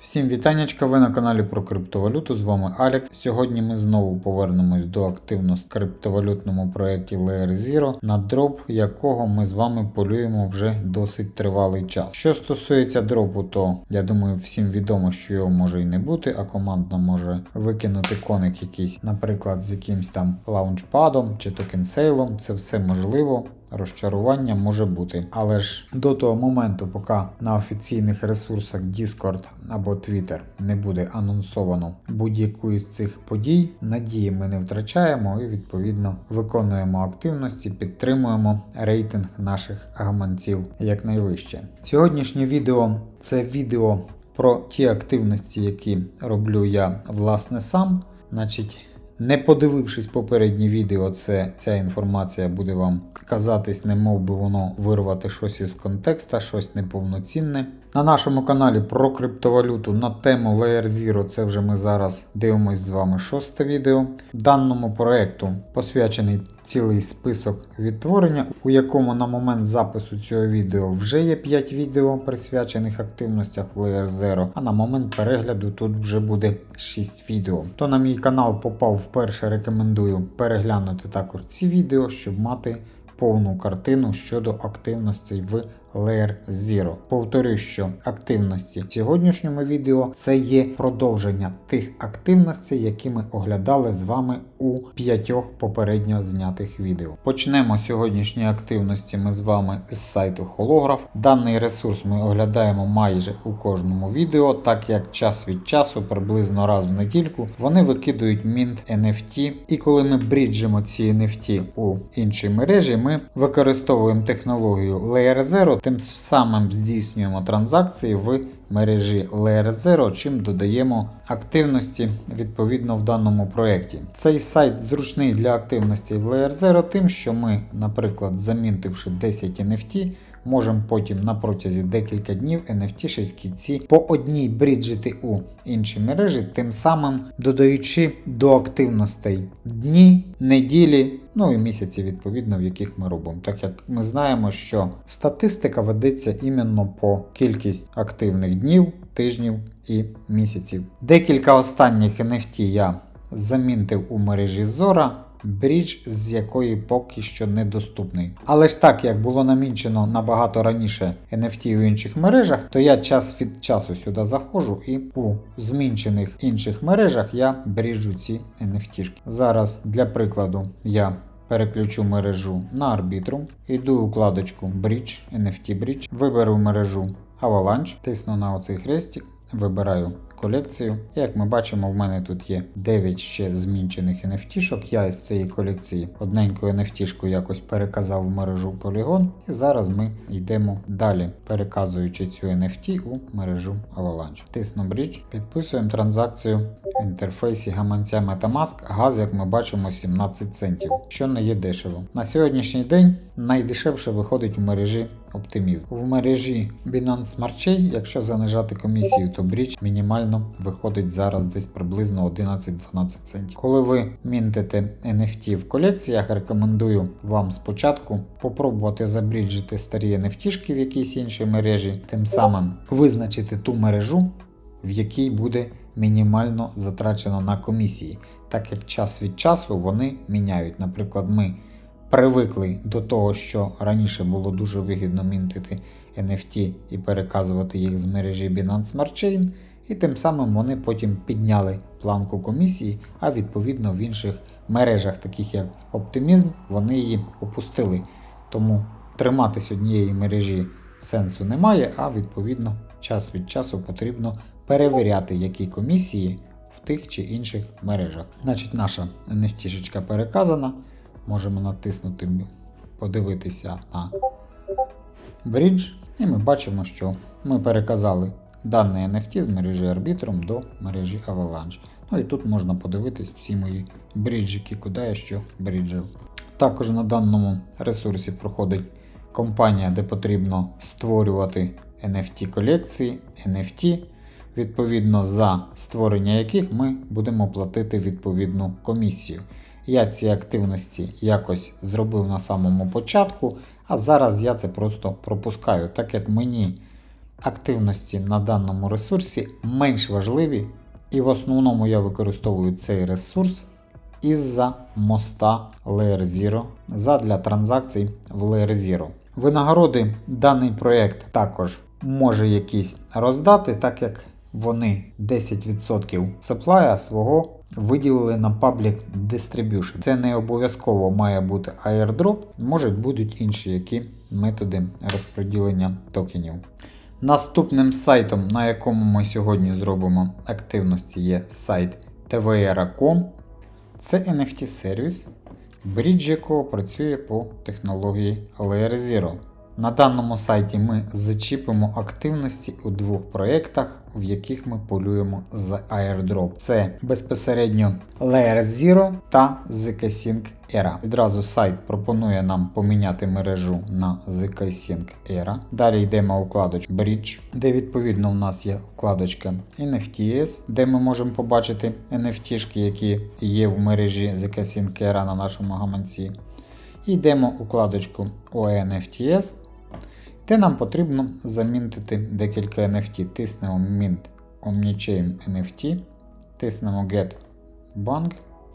Всім вітаннячка, ви на каналі про криптовалюту. З вами Алекс. Сьогодні ми знову повернемось до активності в криптовалютному проєкті Layer Zero, на дроп якого ми з вами полюємо вже досить тривалий час. Що стосується дропу, то я думаю, всім відомо, що його може і не бути, а команда може викинути коник якийсь, наприклад, з якимсь там лаунчпадом чи токенсейлом. Це все можливо. Розчарування може бути, але ж до того моменту, поки на офіційних ресурсах Discord або Twitter не буде анонсовано будь-яку із цих подій, надії ми не втрачаємо і відповідно виконуємо активності, підтримуємо рейтинг наших гаманців якнайвище. Сьогоднішнє відео це відео про ті активності, які роблю я власне сам. Значить, не подивившись попереднє відео, це, ця інформація буде вам казатись, не мов би воно вирвати щось із контекста, щось неповноцінне. На нашому каналі про криптовалюту на тему Layer Zero, це вже ми зараз дивимось з вами шосте відео. Даному проекту посвячений цілий список відтворення, у якому на момент запису цього відео вже є 5 відео присвячених активностях Layer Zero, а на момент перегляду тут вже буде 6 відео. Хто на мій канал попав вперше, рекомендую переглянути також ці відео, щоб мати повну картину щодо активності в Layer Zero. Повторюю, що активності в сьогоднішньому відео це є продовження тих активностей, які ми оглядали з вами у п'ятьох попередньо знятих відео. Почнемо сьогоднішні активності ми з вами з сайту Holograph. Даний ресурс ми оглядаємо майже у кожному відео, так як час від часу, приблизно раз в недільку, вони викидують Mint NFT. І коли ми бріджимо ці NFT у іншій мережі, ми використовуємо технологію Layer Zero, тим самим здійснюємо транзакції в мережі Layer Zero, чим додаємо активності відповідно в даному проєкті. Цей сайт зручний для активності в Layer Zero, тим, що ми, наприклад, замінтивши 10 NFT, можемо потім на протязі декілька днів NFT ці по одній бріджити у інші мережі, тим самим додаючи до активностей дні, неділі, ну і місяці, відповідно, в яких ми робимо. Так як ми знаємо, що статистика ведеться іменно по кількість активних днів, тижнів і місяців. Декілька останніх NFT я замінтив у мережі Zora брідж, з якої поки що недоступний. Але ж так як було намічено набагато раніше NFT у інших мережах, то я час від часу сюди заходжу і у змінчених інших мережах я бріджу ці NFT. Зараз для прикладу я переключу мережу на Arbitrum, йду у вкладочку Bridge, NFT Bridge, виберу мережу Avalanche, тисну на оцей хрестик, вибираю колекцію. Як ми бачимо, в мене тут є 9 ще змінчених NFT-шок. Я із цієї колекції одненьку NFT-шку якось переказав в мережу Polygon. І зараз ми йдемо далі, переказуючи цю NFT у мережу Avalanche. Тисну Bridge, підписуємо транзакцію в інтерфейсі гаманця Metamask. Газ, як ми бачимо, 17 центів, що не є дешево. На сьогоднішній день найдешевше виходить у мережі Optimism. В мережі Binance Smart Chain, якщо занижати комісію, то Bridge мінімально виходить зараз десь приблизно 11-12 центів. Коли ви мінтите NFT в колекціях, рекомендую вам спочатку попробувати забріджити старі NFT в якійсь іншій мережі, тим самим визначити ту мережу, в якій буде мінімально затрачено на комісії, так як час від часу вони міняють. Наприклад, ми привикли до того, що раніше було дуже вигідно мінтити NFT і переказувати їх з мережі Binance Smart Chain, і тим самим вони потім підняли планку комісії, а відповідно в інших мережах, таких як Optimism, вони її опустили. Тому триматись однієї мережі сенсу немає, а відповідно час від часу потрібно перевіряти, які комісії в тих чи інших мережах. Значить, наша NFT переказана. Можемо натиснути, подивитися на брідж, і ми бачимо, що ми переказали даний NFT з мережі Arbitrum до мережі Avalanche. Ну і тут можна подивитись всі мої бріджики, куди я що бріджив. Також на даному ресурсі проходить компанія, де потрібно створювати NFT колекції, NFT, відповідно за створення яких ми будемо платити відповідну комісію. Я ці активності якось зробив на самому початку, а зараз я це просто пропускаю, так як мені активності на даному ресурсі менш важливі, і в основному я використовую цей ресурс із-за моста Layer Zero задля транзакцій в Layer Zero. Винагороди даний проєкт також може якісь роздати, так як вони 10% supply свого виділили на Public Distribution. Це не обов'язково має бути airdrop, можуть будуть інші які методи розподілення токенів. Наступним сайтом, на якому ми сьогодні зробимо активності, є сайт tvera.com. Це NFT сервіс, брідж якого працює по технології Layer Zero. На даному сайті ми зачіпимо активності у двох проєктах, в яких ми полюємо за airdrop. Це безпосередньо Layer Zero та zkSync Era. Відразу сайт пропонує нам поміняти мережу на zkSync Era. Далі йдемо у вкладочку Bridge, де відповідно у нас є вкладочка NFTs, де ми можемо побачити NFT-шки, які є в мережі zkSync Era на нашому гаманці. Йдемо у вкладочку ONFTS, де нам потрібно замінтити декілька NFT. Тиснемо Mint Omnichain NFT, тиснемо Get Bank.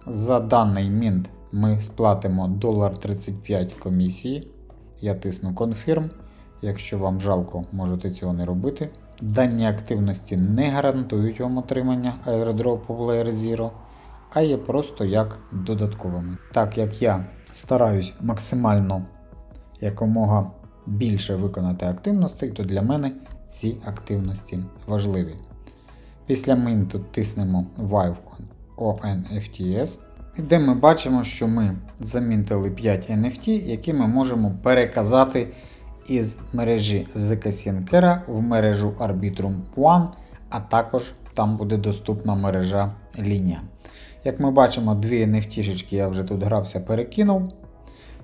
За даний Mint ми сплатимо $1.35 комісії. Я тисну Confirm. Якщо вам жалко, можете цього не робити. Дані активності не гарантують вам отримання в Layer Zero, а є просто як додатковими. Так як я стараюсь максимально якомога більше виконати активностей, то для мене ці активності важливі. Після Mint тиснемо Vive ONFTS, де ми бачимо, що ми замінтили 5 NFT, які ми можемо переказати із мережі zkSyncera в мережу Arbitrum One, а також там буде доступна мережа лінія. Як ми бачимо, дві NFT я вже тут грався, перекинув.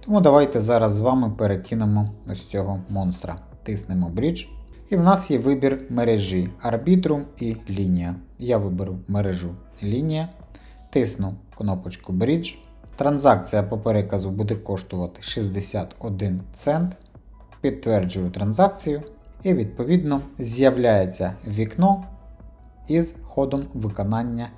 Тому давайте зараз з вами перекинемо ось цього монстра. Тиснемо Bridge. І в нас є вибір мережі Arbitrum і лінія. Я виберу мережу лінія. Тисну кнопочку Bridge. Транзакція по переказу буде коштувати 61 цент. Підтверджую транзакцію. І відповідно з'являється вікно із ходом виконання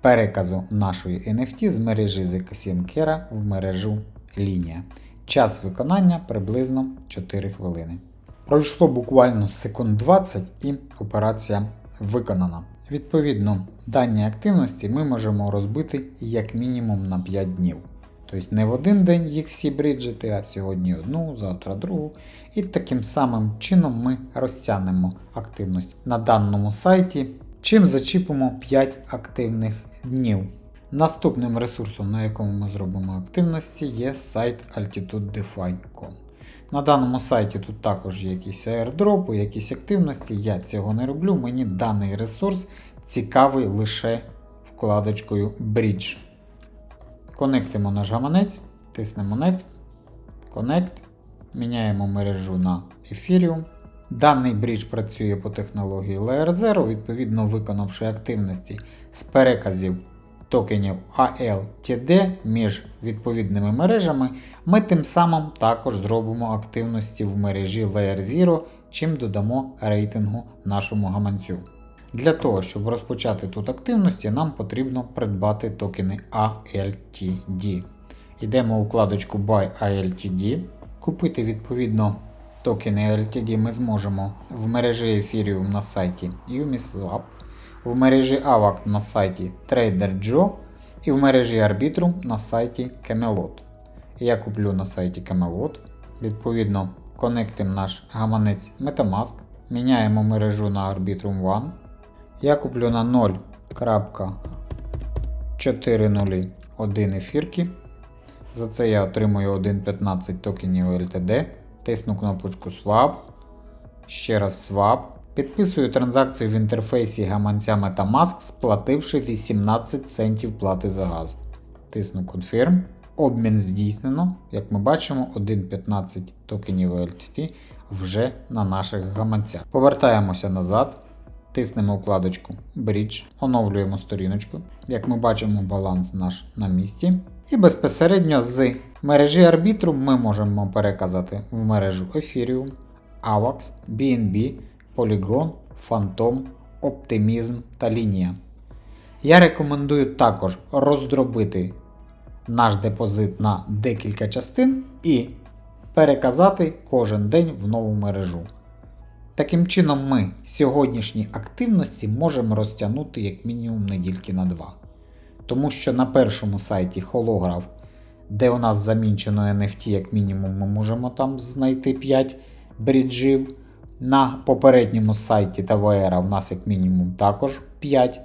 переказу нашої NFT з мережі zkSyncera в мережу лінія. Час виконання приблизно 4 хвилини. Пройшло буквально секунд 20 і операція виконана. Відповідно, дані активності ми можемо розбити як мінімум на 5 днів. Тобто не в один день їх всі бриджити, а сьогодні одну, завтра другу. І таким самим чином ми розтягнемо активність на даному сайті, чим зачіпимо 5 активних днів. Наступним ресурсом, на якому ми зробимо активності, є сайт altitudedefy.com. На даному сайті тут також є якісь аірдропи, якісь активності. Я цього не роблю. Мені даний ресурс цікавий лише вкладочкою Bridge. Конектимо наш гаманець, тиснемо Next, Connect, міняємо мережу на Ethereum. Даний брідж працює по технології Layer 0, відповідно виконавши активності з переказів токенів ALTD між відповідними мережами, ми тим самим також зробимо активності в мережі Layer 0, чим додамо рейтингу нашому гаманцю. Для того, щоб розпочати тут активності, нам потрібно придбати токени ALTD. Йдемо у вкладочку Buy ALTD. Купити відповідно токени ALTD ми зможемо в мережі Ethereum на сайті Uniswap в мережі AVAC на сайті TraderJoe і в мережі Arbitrum на сайті Camelot. Я куплю на сайті Camelot. Відповідно, конектимо наш гаманець Metamask, міняємо мережу на Arbitrum One. Я куплю на 0.401 ефірки. За це я отримую 1.15 токенів LTD. Тисну кнопочку Swap. Ще раз Swap. Підписую транзакцію в інтерфейсі гаманця Metamask, сплативши 18 центів плати за газ. Тисну Confirm. Обмін здійснено. Як ми бачимо, 1.15 токенів LTT вже на наших гаманцях. Повертаємося назад. Тиснемо вкладочку Bridge, оновлюємо сторіночку. Як ми бачимо, баланс наш на місці. І безпосередньо з мережі Arbitrum ми можемо переказати в мережу Ethereum, AVAX, BNB Polygon, Phantom, Optimism та Лінія. Я рекомендую також роздробити наш депозит на декілька частин і переказати кожен день в нову мережу. Таким чином, ми сьогоднішні активності можемо розтягнути як мінімум недільки на два. Тому що на першому сайті Holograph, де у нас замінчено NFT, як мінімум, ми можемо там знайти 5 бріджів. На попередньому сайті Таваера в нас як мінімум також 5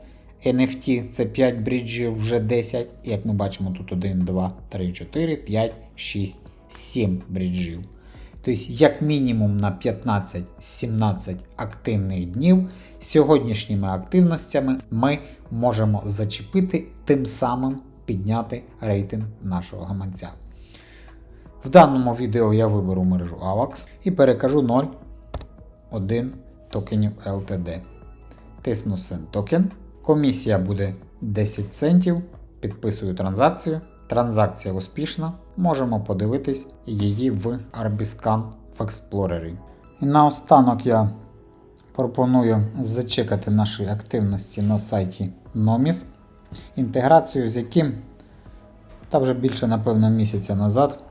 NFT, це 5 бріджів, вже 10. Як ми бачимо, тут 1, 2, 3, 4, 5, 6, 7 бріджів. Тобто, як мінімум на 15-17 активних днів сьогоднішніми активностями ми можемо зачепити, тим самим підняти рейтинг нашого гаманця. В даному відео я виберу мережу AVAX і перекажу 0,1 токенів LTD. Тисну Send токен. Комісія буде 10 центів. Підписую транзакцію. Транзакція успішна. Можемо подивитись її в Arbiscan в Explorer. І наостанок я пропоную зачекати наші активності на сайті Nomis, інтеграцію з яким та вже більше, напевно, місяця назад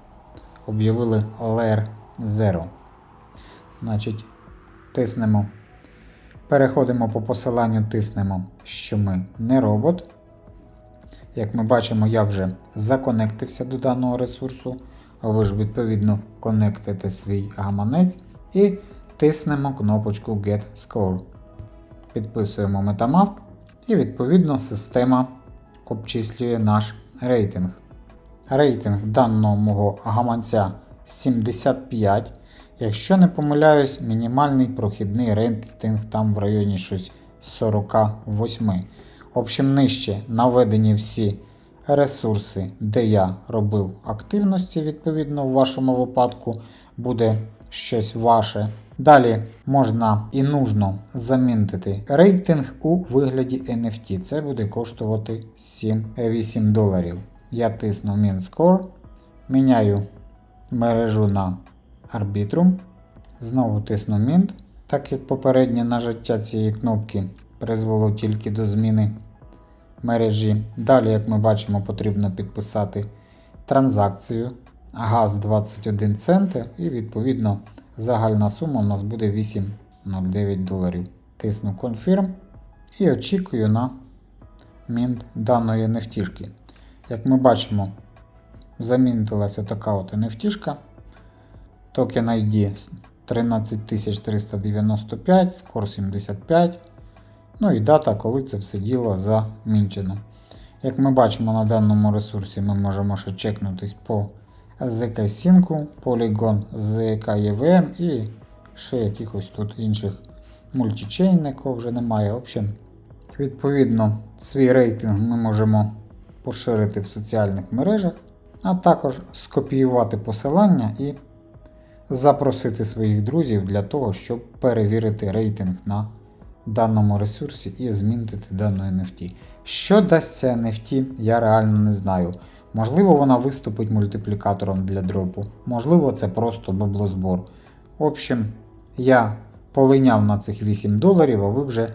об'явили Layer Zero. Значить, тиснемо. Переходимо по посиланню, тиснемо, що ми не робот. Як ми бачимо, я вже законектився до даного ресурсу. Ви ж відповідно конектите свій гаманець і тиснемо кнопочку Get Score. Підписуємо Metamask і відповідно система обчислює наш рейтинг. Рейтинг даного мого гаманця 75. Якщо не помиляюсь, мінімальний прохідний рейтинг там в районі щось 48. В общем, нижче наведені всі ресурси, де я робив активності, відповідно, в вашому випадку буде щось ваше. Далі можна і нужно замінити рейтинг у вигляді NFT. Це буде коштувати 7-8 доларів. Я тисну Min міняю мережу на Arbitrum. Знову тисну Mint, так як попереднє нажаття цієї кнопки призвело тільки до зміни мережі. Dалі, як ми бачимо, потрібно підписати транзакцію. Газ 21 центи і відповідно загальна сума у нас буде 8,09 доларів. Тисну Confirm і очікую на мінт даної NFT. Як ми бачимо, замінилася така от NFT. Токен ID 13395, скор 75. Ну і дата, коли це все діло замінчено. Як ми бачимо на даному ресурсі, ми можемо ще чекнутись по ZK Sync, Polygon, ZK EVM і ще якихось тут інших мультичейників вже немає. В общем, відповідно, свій рейтинг ми можемо поширити в соціальних мережах, а також скопіювати посилання і запросити своїх друзів для того, щоб перевірити рейтинг на даному ресурсі і змінити дану NFT. Що дасть ця NFT, я реально не знаю. Можливо, вона виступить мультиплікатором для дропу, можливо, це просто баблозбор. В общем, я полиняв на цих 8 доларів, а ви вже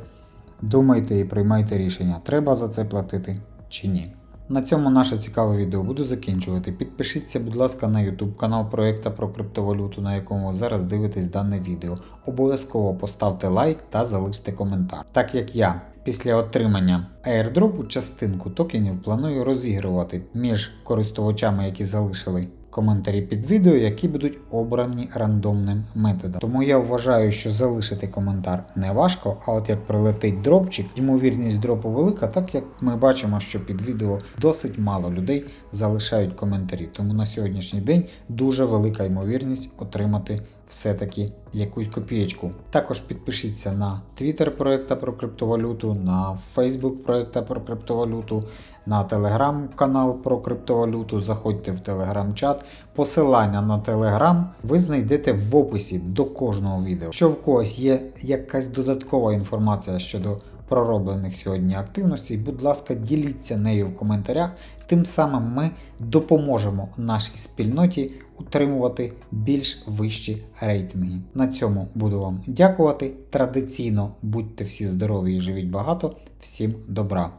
думайте і приймайте рішення, треба за це платити чи ні. На цьому наше цікаве відео буду закінчувати. Підпишіться, будь ласка, на YouTube канал проекту про криптовалюту, на якому ви зараз дивитесь дане відео. Обов'язково поставте лайк та залиште коментар. Так як я після отримання airdropу частинку токенів планую розігрувати між користувачами, які залишили коментарі під відео, які будуть обрані рандомним методом. Тому я вважаю, що залишити коментар не важко, а от як прилетить дропчик, ймовірність дропу велика, так як ми бачимо, що під відео досить мало людей залишають коментарі. Тому на сьогоднішній день дуже велика ймовірність отримати все-таки якусь копієчку. Також підпишіться на Twitter проекта про криптовалюту, на Facebook проекта про криптовалюту, на Telegram канал про криптовалюту. Заходьте в телеграм-чат. Посилання на Telegram ви знайдете в описі до кожного відео. Якщо в когось є якась додаткова інформація щодо пророблених сьогодні активностей. Будь ласка, діліться нею в коментарях, тим самим ми допоможемо нашій спільноті утримувати більш вищі рейтинги. На цьому буду вам дякувати. Традиційно будьте всі здорові і живіть багато. Всім добра!